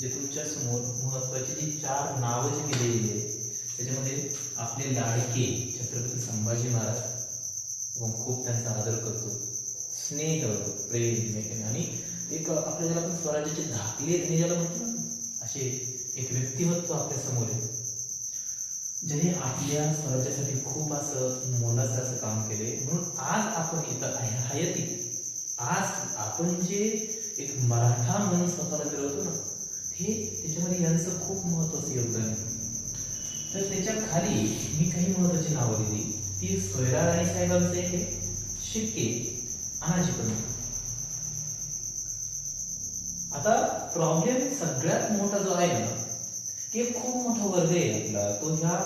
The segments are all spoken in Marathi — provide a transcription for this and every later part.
जे तुमच्यासमोर महत्वाची जी चार नावं जी दिलेली आहेत त्याच्यामध्ये आपले लाडके छत्रपती संभाजी महाराज आपण खूप त्यांचा आदर करतो. स्नेह करतो प्रेम आणि एक आपल्या ज्याला आपण स्वराज्याचे धाकले आणि ज्याला म्हणतो असे एक व्यक्तिमत्व आपल्यासमोर आहे. ज्याने आपल्या स्वराज्यासाठी खूप असं मोलाचं असं काम केले म्हणून आज आपण इथं हयाती आज आपण जे एक मराठा म्हणून स्वतःला फिरवतो ना हे त्याच्यामध्ये यांचं खूप महत्वाचं योगदान आहे. तर त्याच्याखाली मी काही महत्वाची नावं दिली. ती सोयरा राणी साहेबांचं एक आहे शिक्के अनाजी आता प्रॉब्लेम सगळ्यात मोठा जो आहे ना की खूप मोठा वर्ग आहे आपला. तो ह्या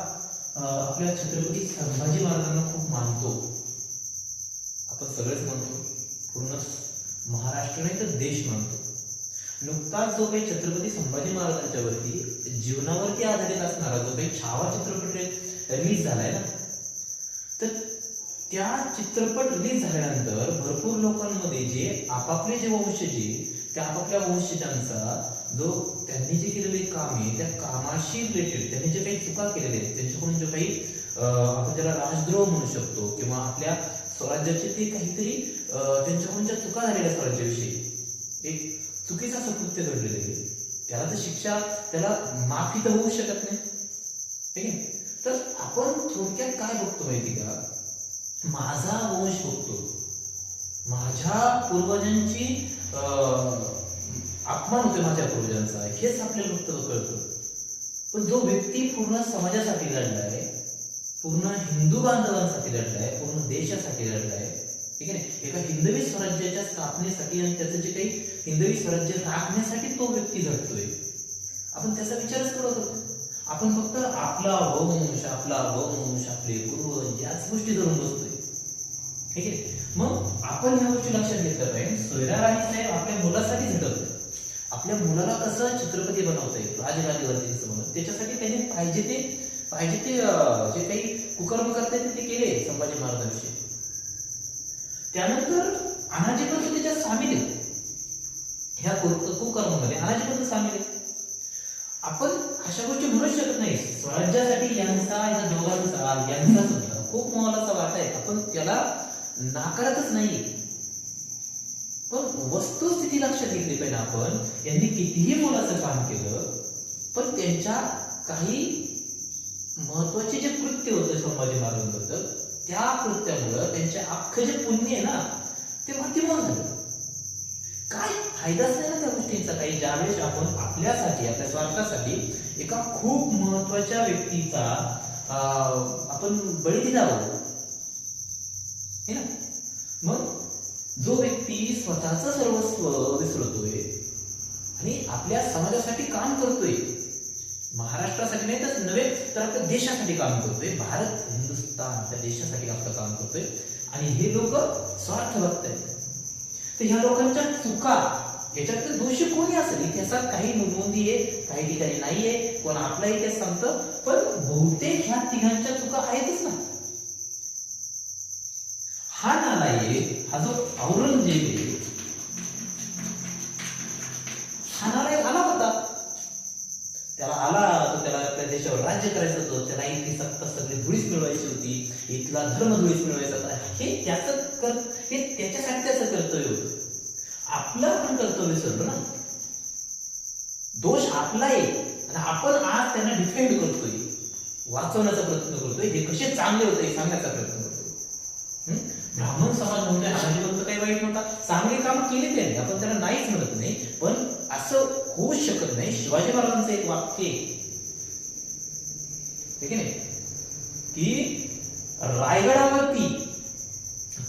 आपल्या छत्रपती संभाजी महाराजांना खूप मानतो. आपण सगळेच म्हणतो पूर्ण महाराष्ट्र नाही तर देश मानतो. नुकताच जो काही छत्रपती संभाजी महाराजांच्या वरती जीवनावरती आधारित असणारा जो काही छावा चित्रपट रिलीज झालाय ना. तर त्या चित्रपट रिलीज झाल्यानंतर भरपूर लोकांमध्ये जे आपापले जे वंशजी त्या आपापल्या वंशजांचा जो त्यांनी जे केलेले काम आहे त्या कामाशी रिलेटेड त्यांनी जे काही चुका केलेल्या आहेत त्यांच्याकडून जे काही अं, आपण त्याला राजद्रोह म्हणू शकतो किंवा आपल्या स्वराज्याचे ते काहीतरी अं, त्यांच्याकडून ज्या चुका झालेल्या स्वराज्याविषयी एक चुकीचं असं कृत्य घडलेलं आहे. त्याला तर शिक्षा त्याला माफी तर होऊ शकत नाही. ठीक आहे तर आपण थोडक्यात काय बघतो माहिती का? माझा वंश बघतो. माझ्या पूर्वजांची अं, अपमान होते माझ्या पूर्वजांचा. हेच आपल्याला फक्त कळतं. पण जो व्यक्ती पूर्ण समाजासाठी लढलाय पूर्ण हिंदू बांधवांसाठी लढलाय पूर्ण देशासाठी लढलाय आहे एका हिंदवी स्वराज्याच्या स्थापनेसाठी आणि त्याचं जे काही हिंदवी स्वराज्य राखण्यासाठी तो व्यक्ती लढतोय आपण त्याचा विचारच करत होतो. आपण फक्त आपला वंश आपला वंश आपले पूर्वज याच गोष्टी धरून बसतोय. ठीक आहे? मग आपण ह्या गोष्टी लक्षात घेतलं पाहिजे. सोयरा राणी साहेब आपल्या मुलासाठी झटकतोय. आपल्या मुलाला कसं छत्रपती बनवता येईल राजगादीवरती म्हणून त्याच्यासाठी त्याने पाहिजे ते पाहिजे ते जे काही कुकर्म करता येते ते केले संभाजी महाराजांविषयी. त्यानंतर अनाजी त्याच्यात सामील आहेत. ह्या कुकर्मामध्ये अनाजी सामील आहेत. आपण अशा गोष्टी म्हणूच शकत नाही. स्वराज्यासाठी यांचा या दोघांचा यांचा सुद्धा. खूप मोलाचा वाटा आहे. आपण त्याला नाकारतच नाही पण वस्तुस्थिती लक्षात घेतली पाहिजे आपण. यांनी कितीही मोलाचं काम केलं पण त्यांच्या काही महत्त्वाचे जे कृत्य होतं संभाजी महाराजांबद्दल त्या कृत्यामुळं त्यांचे अख्खं जे पुण्य आहे ना ते मातीमोल झालं. काय फायदाच नाही ना त्या गोष्टींचा? काही ज्यावेळेस आपण आपल्यासाठी आपल्या स्वार्थासाठी एका खूप महत्त्वाच्या व्यक्तीचा आपण बळी दिला आहोत. हे ना? मग जो व्यक्ती स्वतःच सर्वस्व विसरतोय आणि आपल्या समाजासाठी काम करतोय महाराष्ट्रासाठी नाही तर नव्हे तर आपल्या देशासाठी काम करतोय. भारत हिंदुस्थान त्या देशासाठी आपलं काम करतोय. आणि हे लोक स्वार्थ आहेत. तर ह्या लोकांच्या चुका याच्यात तर दोषी कोणी असेल? इतिहासात काही नोंदी आहे काही ठिकाणी नाहीये. कोण आपला इतिहास सांगतं पण बहुतेक ह्या तिघांच्या चुका आहेतच ना. हा नालायक हा जो औरंगजेब आहे हा नालायक आला होता त्याला आला तो त्याला आपल्या देशावर राज्य करायचं होतं त्याला इथली सत्ता सगळी धुळीच मिळवायची होती इथला धर्म धुळीच मिळवायचा होता. हे त्याचं कर हे त्याच्यासाठी त्याचं कर्तव्य होतं. आपलं पण कर्तव्य विसरलो ना. दोष आपला आहे आणि आपण आज त्यांना डिफेंड करतोय वाचवण्याचा प्रयत्न करतोय हे कसे चांगले होते हे सांगण्याचा प्रयत्न करतोय. ब्राह्मण समाज म्हणजे हानाजीबंत काही वाईट नव्हता. चांगली काम केली त्यांनी आपण त्यांना नाहीच म्हणत नाही पण असं होऊच शकत नाही. शिवाजी महाराजांचं एक वाक्य आहे. ठीक आहे की रायगडावरती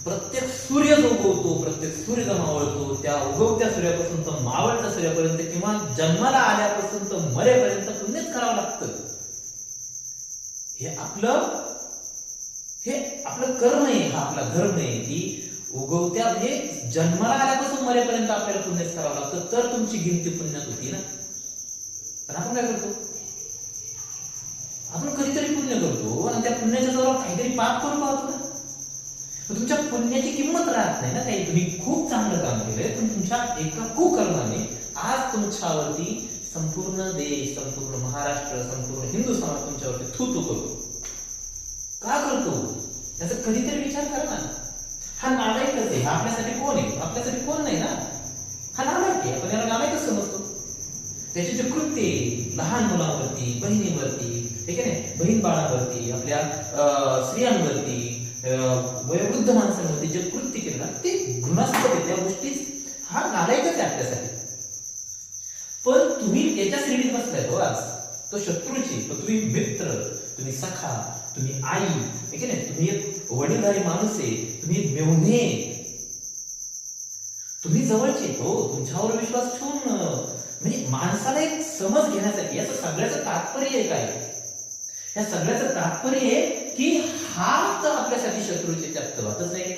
प्रत्येक सूर्य जो उगवतो प्रत्येक सूर्य जो मावळतो त्या उगवत्या सूर्यापासून तर मावळत्या सूर्यापर्यंत किंवा जन्माला आल्यापासून तर मरेपर्यंत पुण्यच करावं लागतं. हे आपलं हे आपलं कर्म आहे हा आपला धर्म आहे की उगवत्या म्हणजे जन्माला आल्यापासून मरेपर्यंत आपल्याला पुण्यच करावं लागतं तर तुमची गिनती पुण्यात होती ना. पण आपण काय करतो आपण कधीतरी पुण्य करतो आणि त्या पुण्याच्या जवळ काहीतरी पाप करून पाहतो ना तुमच्या पुण्याची किंमत राहत नाही ना काही. तुम्ही खूप चांगलं काम केलंय पण तुमच्या एका कुकर्माने आज तुमच्यावरती संपूर्ण देश संपूर्ण महाराष्ट्र संपूर्ण हिंदू समाज तुमच्यावरती थुतू करतो का करतो? त्याचा कधीतरी विचार करा ना. हा नालायकच आहे. हा आपल्यासाठी कोण आहे? आपल्यासाठी कोण नाही ना? हा नालायक आहे. आपण याला नालायकच समजतो. त्याचे जे कृत्य लहान मुलांवरती बहिणीवरती ठीक आहे ना? बहीण बाळावरती आपल्या स्त्रियांवरती वयोवृद्ध माणसांवरती जे कृत्य केलं ना ते घृणास्पद आहे. त्या गोष्टी हा नालायकच आहे आपल्यासाठी. पण तुम्ही याच्या श्रेणीत बसलाय हो आज. तो शत्रूची पण तुम्ही मित्र तुम्ही सखा तुम्ही आई ठीक आहे ना? तुम्ही एक वडीलधारी माणूस आहे. तुम्ही मेवणे तुम्ही जवळचे हो. तुमच्यावर विश्वास ठेवून म्हणजे माणसाला एक समज घेण्यासाठी याचं सगळ्याचं तात्पर्य काय या सगळ्याचं तात्पर्य आहे की हा तर आपल्यासाठी शत्रूचे त्यात वाटच नाही.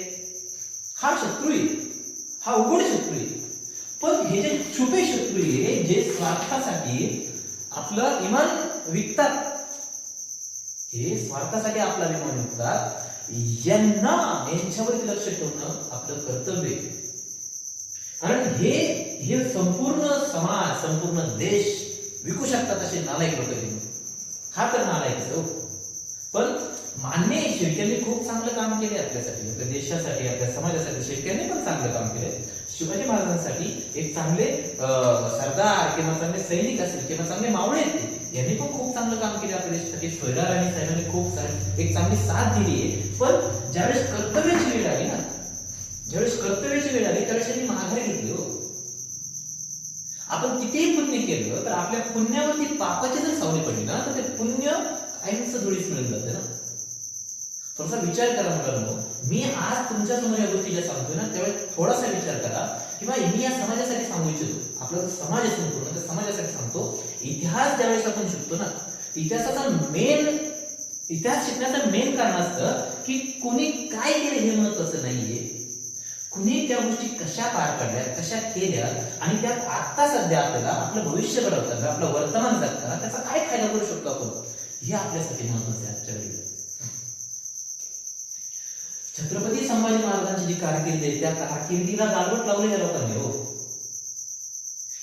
हा शत्रू आहे. हा उघड शत्रू आहे. पण हे जे छुपे शत्रू आहे जे स्वार्थासाठी आपलं इमान विकतात हे स्वार्थासाठी आपला विमान विकतात यांना यांच्यावरती लक्ष ठेवणं आपलं कर्तव्य आहे. कारण हे हे संपूर्ण समाज संपूर्ण देश विकू शकतात असे नालायक लोक हा तर मला आहे, हो. पण मान्य आहे खूप चांगलं काम केले आपल्यासाठी आपल्या देशासाठी आपल्या समाजासाठी शेळक्यांनी पण चांगलं काम केले शिवाजी महाराजांसाठी एक चांगले सरदार किंवा चांगले सैनिक असेल किंवा चांगले मावळे यांनी पण खूप चांगलं काम केले आपल्या देशासाठी. स्वैरार आणि साहेबांनी खूप एक चांगली साथ दिली आहे. पण ज्यावेळेस कर्तव्याची वेळ आली ना ज्यावेळेस कर्तव्याची वेळ आली त्यावेळेस त्यांनी माघारी घेतली हो आपण कितीही पुण्य केलं तर आपल्या पुण्यावरती पापाची जर सावली पडली ना तर ते पुण्य काहीच धुळीच मिळून जाते ना. थोडासा विचार करा मुलांनो. मी आज तुमच्यासमोर या गोष्टी ज्या सांगतोय ना त्यावेळेस थोडासा विचार करा. किंवा मी या समाजासाठी सांगू इच्छितो. आपला समाज असून पूर्ण त्या समाजासाठी सांगतो. इतिहास ज्यावेळेस आपण शिकतो ना इतिहासाचा मेन इतिहास शिकण्याचं मेन कारण असतं की कोणी काय केलं हे महत्वाचं नाहीये. कुणी त्या गोष्टी कशा पार पडल्या कशा केल्या आणि त्यात आता सध्या आपल्याला आपलं भविष्य घडवताना आपलं वर्तमान जगताना त्याचा काय फायदा करू शकतो आपण? हे आपल्यासाठी महत्वाचं आहे आजच्या वेळी छत्रपती संभाजी महाराजांची जी कारकिर्दी आहे त्या कारकिर्दीला गालबोट लावले लोकांनी हो.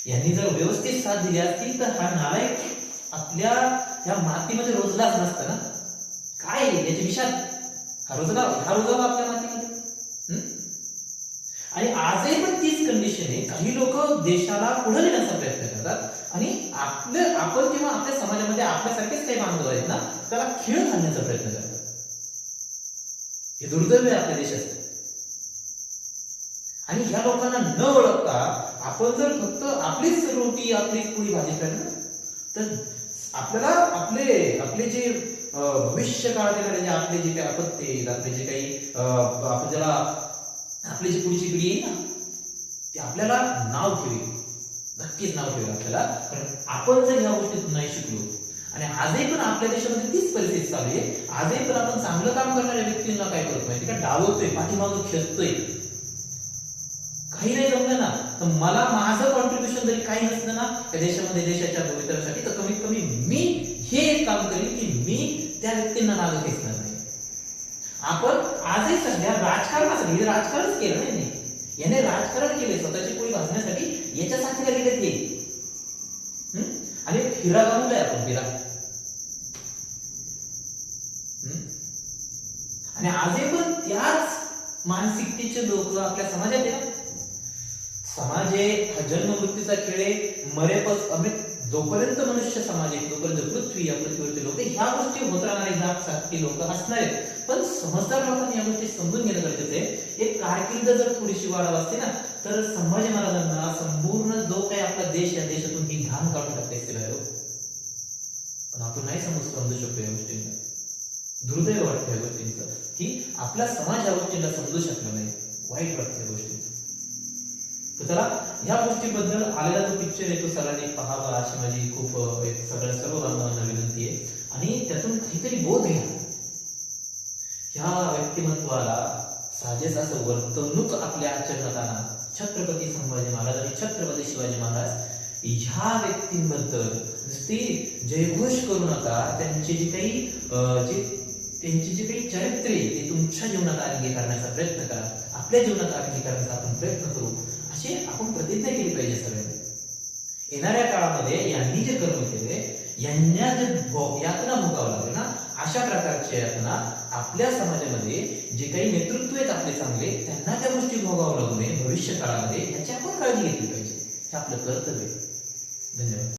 यांनी जर व्यवस्थित साथ दिली असती तर हा नालायक आपल्या या मातीमध्ये रोजलाच नसतं ना? काय आहे याची विषाद हा रोजला हा रोजला आपल्या मातीमध्ये? हम्म? आणि आजही पण तीच कंडिशन आहे. काही लोक देशाला पुढे नेण्याचा प्रयत्न करतात. आणि आपलं आपण किंवा आपल्या समाजामध्ये आपल्यासारखेच काही बांधव आहेत ना त्याला खेळ घालण्याचा प्रयत्न करतात. हे दुर्दैव आहे आपल्या देशाचं. आणि ह्या लोकांना न ओळखता आपण जर फक्त आपलीच रोटी आपलीच पोळी भाजी खाल्ली तर आपल्याला आपले आपले जे भविष्य काळातील म्हणजे आपले जे काही आपत्ती आपले जे काही अं, आपण ज्याला आपली जी पुढची पिढी येईल ना ती आपल्याला नाव ठेवेल. नक्कीच नाव ठेवेल आपल्याला. कारण आपण जर ह्या गोष्टीतून नाही शिकलो आणि आजही पण आपल्या देशामध्ये तीच परिस्थिती चालू आहे. आजही पण आपण चांगलं काम करणाऱ्या व्यक्तींना काय करतो माहिती का? डावतोय पाठीमागं खेळतोय. काही नाही जमलं ना तर मला माझं कॉन्ट्रीब्युशन जरी काही नसलं ना त्या देशामध्ये देशाच्या भवितव्यासाठी तर कमीत कमी मी हे एक काम करेन की मी त्या व्यक्तींना मागं खेचणार नाही. आपण आजही सध्या राजकारणासाठी हे राजकारणच केलं नाही यांनी. याने राजकारण केले स्वतःची पोळी भाजण्यासाठी याच्यासाठी लागले ते हम्म? आणि फिरा जाय आपण फिरा आणि आजही पण त्याच मानसिकतेचे लोक आपल्या समाजात आहे ना समाज आहे हा जन्म मृत्यूचा खेळ आहे. मरेपच अमित जोपर्यंत मनुष्य समाज आहे तोपर्यंत पृथ्वी या पृथ्वीवरती लोक ह्या गोष्टी होत राहणारे ह्या सारखी लोक असणार आहेत. पण समजदार लोकांनी या गोष्टी समजून घेणं गरजेचं आहे. एक कारकिर्द जर थोडीशी वाढव असते ना तर संभाजी महाराजांना संपूर्ण जो काही आपला देश या देशातून ही घाण काढून टाकते असते पण आपण नाही समजू समजू शकतो या गोष्टींना दुर्दैव वाटतं या गोष्टींचं. की आपला समाज या गोष्टींना समजू शकला नाही. वाईट वाटतं या गोष्टी तर चला ह्या गोष्टीबद्दल आलेला जो पिक्चर आहे तो सगळ्यांनी पहावा अशी माझी खूप एक सगळ्या सर्व बांधवांना विनंती आहे. आणि त्यातून काहीतरी बोध घ्या. ह्या व्यक्तिमत्वाला साजेस असं वर्तणूक आपल्या आचरणात छत्रपती संभाजी महाराज आणि छत्रपती शिवाजी महाराज ह्या व्यक्तींबद्दल नुसती जयघोष करू नका. त्यांची जी काही अं, त्यांची जी काही चरित्रे आहे, ते तुमच्या जीवनात आणखी करण्याचा प्रयत्न करा. आपल्या जीवनात आणखी करण्याचा आपण प्रयत्न करू. अशी आपण प्रतिज्ञा केली पाहिजे सगळ्यांनी. येणाऱ्या काळामध्ये यांनी जे कर्म केले यांना जे यातना भोगावं लागले ना अशा प्रकारच्या यातना आपल्या समाजामध्ये जे काही नेतृत्व आहेत आपले चांगले त्यांना त्या गोष्टी भोगावं लागू नये. भविष्य काळामध्ये याची आपण काळजी घेतली पाहिजे. हे आपलं कर्तव्य आहे. धन्यवाद.